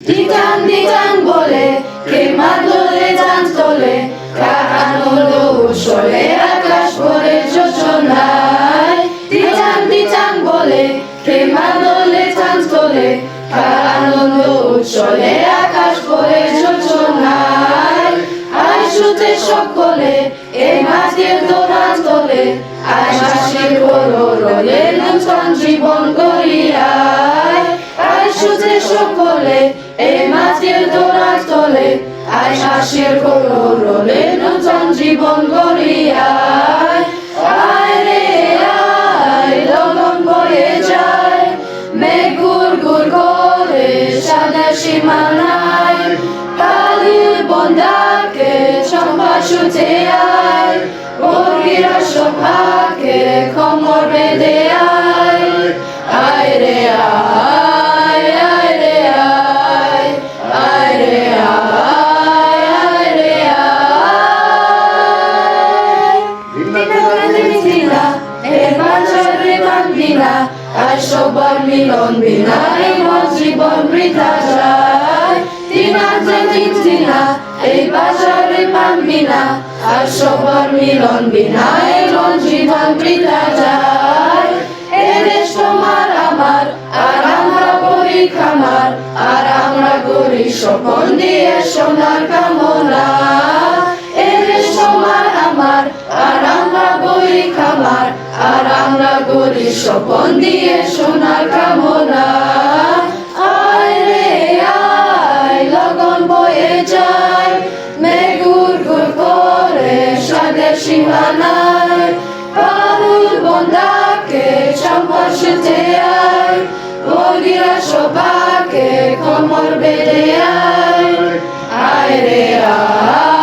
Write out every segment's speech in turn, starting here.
দিটান বলে, কে মাদলে যান তোলে কাহানল উসলে আকাশ ভরে যোজনায় দিটান দিটান বলে, কে মাদলে যান তোলে কাহানল উসলে আকাশ ভরে যোজনায় আয় সুতে সকলে এই মাঝের দোরান তোলে আয় হাসির হলো রলে নূতন জীবন গড়িয়ায় আয় সকলে, এই মাঝের দোরান তোলে আয় হলো রলে নূতন জীবন গড়িয়ায়। আয় রে, আয় লগন বয়ে যায়, মেঘ সীমানায়। কালির বন্দাকে চম্পা সুতে আয় বিনা, আর সবার মিলন বিনা, এই মন জীবন বৃথা যায়। তিনা দিন তিনা এই বাজারে পান বিনা আর সবার মিলন বিনা, এই মন জীবন বৃথা যায়। এ দেশ তোমার আমার, আর আমরা করি খামার, আর আমরা করি স্বপন দিয়ে সোনার কামনা। স্বপন দিয়ে সোনার কামনা। আয় রে, আয়, লগন বয়ে যায়। মেঘুর গুর করে সাদের সীমানায়। কানুর বন্দাকে চম্পাশতে আয় বগিরা কমর বেঁধে আয়। আয় রে, আয়।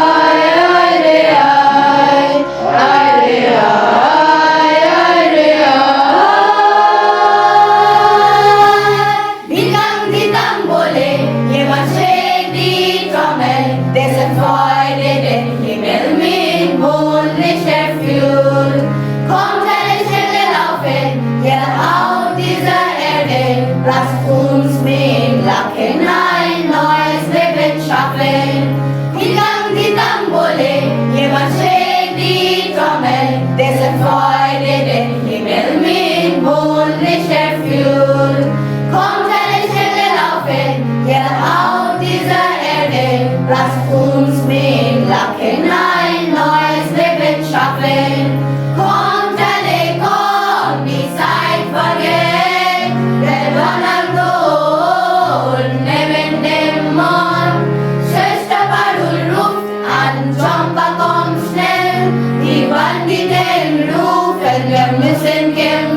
and roof and we're missing Kim.